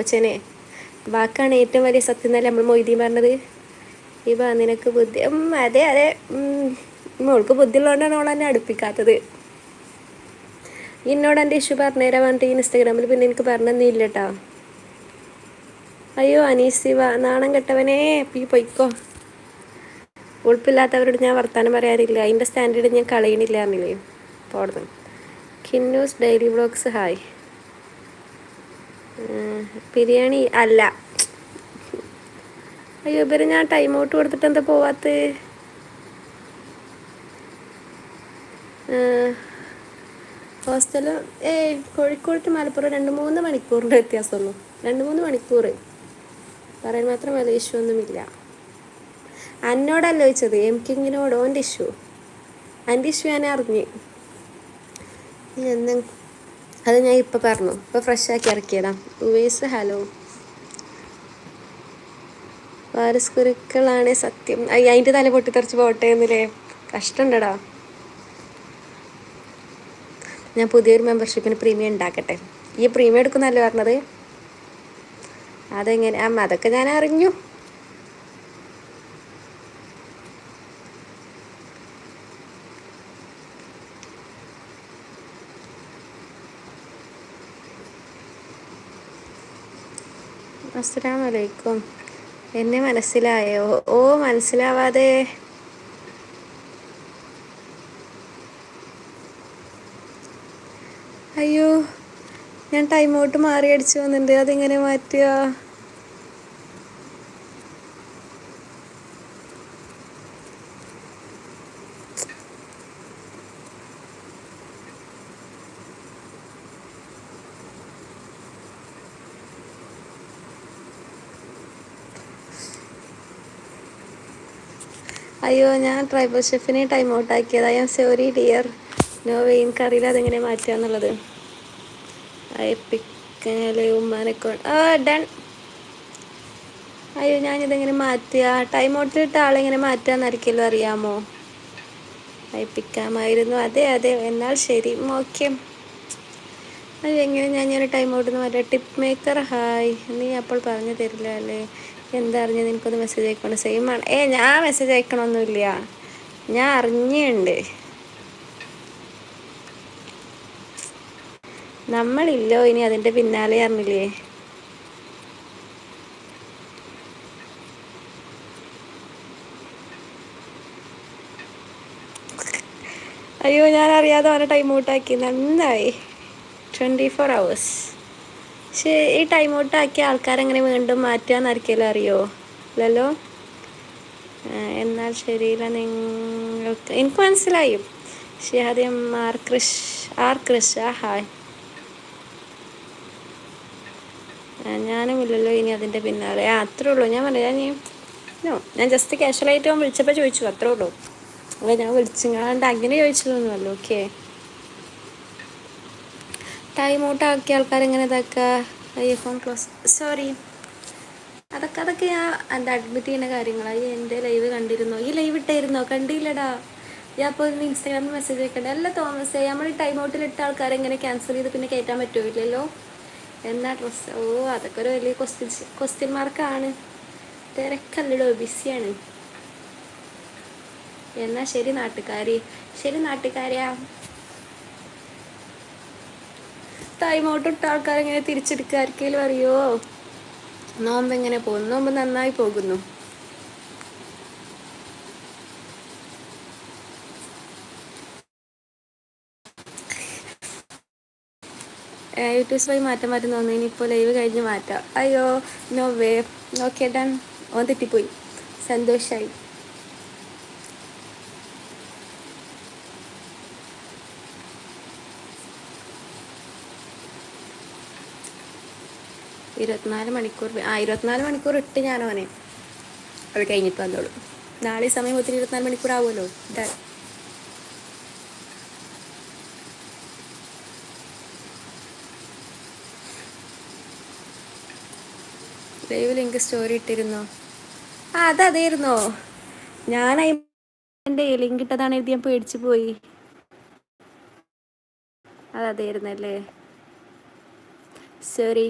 അപ്പച്ചനെ വാക്കാണ് ഏറ്റവും വലിയ സത്യം എന്നല്ലേ നമ്മൾ മൊയ്തീൻ പറഞ്ഞത്? ഇവ നിനക്ക് ബുദ്ധി അതെ അതെ മോൾക്ക് ബുദ്ധി ഉള്ളതുകൊണ്ടാണ് അവൾ എന്നെ അടുപ്പിക്കാത്തത്. എന്നോട് എന്റെ ഇഷ്യൂ പറഞ്ഞുതരാൻ പറഞ്ഞിട്ട് ഇൻസ്റ്റാഗ്രാമിൽ പിന്നെ എനിക്ക് പറഞ്ഞില്ല കേട്ടോ അയ്യോ അനീസിവ നാണം കെട്ടവനേ ഈ പൊയ്ക്കോ. ഉൾപ്പില്ലാത്തവരോട് ഞാൻ വർത്താനം പറയാറില്ല. അതിന്റെ സ്റ്റാൻഡേർഡ് ഞാൻ കളയണില്ല എന്നില്ലേ പോടുന്നു. Kinnus daily vlogs hi. Biryani അല്ല. അയ്യോ ഇവർ ഞാൻ ടൈം ഔട്ട് കൊടുത്തിട്ട് എന്താ പോവാത്ത? ഹോസ്റ്റൽ ഏ കോഴിക്കോട് മലപ്പുറം രണ്ട് മൂന്ന് മണിക്കൂറിന്റെ വ്യത്യാസമുള്ളൂ. രണ്ട് മൂന്ന് മണിക്കൂർ. പറയാൻ മാത്രം വലിയ ഇഷ്യൂ ഒന്നുമില്ല. അന്നോടല്ല ചോദിച്ചത് എം കിങ്ങിനോട് ഓന്റെ ഇഷ്യൂ എന്റെ ഇഷ്യൂ ഞാൻ അറിഞ്ഞ്. എന്ന് അത് ഞാൻ ഇപ്പൊ പറഞ്ഞു. ഇപ്പൊ ഫ്രഷ് ആക്കി ഇറക്കിയതാ. ഉവേസ് ഹലോ വാരസ് കുരുക്കളാണ് സത്യം. അതിന്റെ തല പൊട്ടി പൊട്ടിത്തെറിച്ച് പോട്ടെ എന്നില്ലേ? കഷ്ടമുണ്ടടാ ഞാൻ പുതിയൊരു മെമ്പർഷിപ്പിന് പ്രീമിയം ഉണ്ടാക്കട്ടെ. ഈ പ്രീമിയം എടുക്കുന്നല്ലേ പറഞ്ഞത്? അതെങ്ങനെ? ആ അതൊക്കെ ഞാൻ അറിഞ്ഞു. അസ്സലാം വലൈക്കും എന്നെ മനസ്സിലായോ? ഓ മനസ്സിലാവാതെ. അയ്യോ ഞാൻ ടൈം ഔട്ട് മാറി അടിച്ചു വന്നിട്ടുണ്ട്. അതെങ്ങനെ മാറ്റുക? അയ്യോ ഞാൻ ട്രൈബൽ ഷെഫിനെ ടൈം ഔട്ട് ആക്കിയത്. I'm sorry dear no വെയിൻ കറിയിൽ അതെങ്ങനെ മാറ്റുക എന്നുള്ളത്. ഐ അയപ്പിക്കലെ ഉമ്മാനെ ആ ഡൺ അയ്യോ ഞാനിതെങ്ങനെ മാറ്റുക? ടൈം ഔട്ടിലിട്ട ആളെങ്ങനെ മാറ്റുക എന്നായിരിക്കല്ലോ അറിയാമോ? അയപ്പിക്കാമായിരുന്നു അതെ അതെ. എന്നാൽ ശരി. ഓക്കെ അയ്യോ എങ്ങനെ ഞാൻ ഞാൻ ടൈം ഔട്ടെന്ന് പറയാം ടിപ്പ് മേക്കർ ഹായ് നീ അപ്പോൾ പറഞ്ഞു തരില്ല അല്ലേ? എന്താ എനിക്കൊന്ന് മെസ്സേജ് അയക്കണം? സെയിം ആണ്. ഏ ഞാൻ മെസ്സേജ് അയക്കണമൊന്നുമില്ല ഞാൻ അറിഞ്ഞുണ്ട്. നമ്മളില്ലോ ഇനി അതിന്റെ പിന്നാലെ അറിഞ്ഞില്ലേ? അയ്യോ ഞാൻ അറിയാതെ അവനെ ടൈം ഔട്ടാക്കി നന്നായി. ട്വന്റി ഫോർ അവേഴ്സ് പക്ഷേ ഈ ടൈം ഔട്ട് ആക്കിയ ആൾക്കാരെങ്ങനെ വീണ്ടും മാറ്റാന്നായിരിക്കുമല്ലോ അറിയോ? അല്ലല്ലോ എന്നാൽ ശരിയില്ല നിങ്ങൾക്ക്. എനിക്ക് മനസ്സിലായി. ഷിഹാദ്യം R Krish R Krish. Hi ഞാനും ഇല്ലല്ലോ ഇനി അതിന്റെ പിന്നാലെ. ആ അത്രേ ഉള്ളൂ. ഞാൻ പറയാം ഞാൻ നോ ഞാൻ ജസ്റ്റ് ക്യാഷ്വലായിട്ട് വിളിച്ചപ്പോൾ ചോദിച്ചു. അത്രേ ഉള്ളൂ. അപ്പോൾ ഞാൻ വിളിച്ചിങ്ങാണ്ട് അങ്ങനെ ചോദിച്ചതൊന്നുമല്ലോ. ഓക്കെ ടൈം ഔട്ട് ആക്കിയ ആൾക്കാരെങ്ങനെ ഇതാക്കുക ഐ ഫോൺ ക്ലോസ് സോറി അതൊക്കെ അതൊക്കെ ഞാൻ എന്താ അഡ്മിറ്റ് ചെയ്യുന്ന കാര്യങ്ങളാണ് എന്റെ ലൈവ് കണ്ടിരുന്നോ? ഈ ലൈവ് ഇട്ടായിരുന്നോ? കണ്ടില്ലടാ. ഞാൻ അപ്പോൾ ഇൻസ്റ്റാഗ്രാമിൽ മെസ്സേജ് അയക്കണ്ടേ. അല്ല തോമസ് നമ്മൾ ടൈം ഔട്ടിൽ ഇട്ട ആൾക്കാരെ എങ്ങനെ ക്യാൻസൽ ചെയ്ത് പിന്നെ കയറ്റാൻ പറ്റുമില്ലല്ലോ എന്നാ ഡ്രസ്സ് ഓ അതൊക്കെ ഒരു വലിയ ക്വസ്റ്റ്യൻ ക്വസ്റ്റ്യൻ മാർക്കാണ് തിരക്കല്ലടോ ബിസിയാണ് എന്നാ ശരി നാട്ടുകാരി. ശരി നാട്ടുകാരിയാ. ടൈം ഔട്ട് ഇട്ട ആൾക്കാരെങ്ങനെ തിരിച്ചെടുക്കുക ആർക്കെങ്കിലും അറിയോ? നോമ്പ് എങ്ങനെ പോകുന്നു? നോമ്പ് നന്നായി പോകുന്നു. യൂട്യൂബ് വഴി മാറ്റം മാറ്റം തോന്നി ഇനിയിപ്പോൾ ലൈവ് കഴിഞ്ഞ് മാറ്റാം. അയ്യോ നോ വേ ഓക്കെ ഡൺ. ഓൻ തെറ്റിപ്പോയി. സന്തോഷായി. ഇരുപത്തിനാല് മണിക്കൂർ ആ ഇരുപത്തിനാല് മണിക്കൂർ ഇട്ട് ഞാൻ അവനെ. അത് കഴിഞ്ഞിട്ട് വന്നോളൂ. നാളെ ഈ സമയം ഒത്തിരി ഇരുപത്തിനാല് മണിക്കൂർ ആവുമല്ലോ. ഇതാ. ലൈവ് ലിങ്ക് സ്റ്റോറി ഇട്ടിരുന്നോ? ആ അതതായിരുന്നോ ഞാൻ എന്റെ ലിങ്ക് ഇട്ടതാണ് എഴുതി ഞാൻ പേടിച്ചു പോയി. അതതായിരുന്നല്ലേ സോറി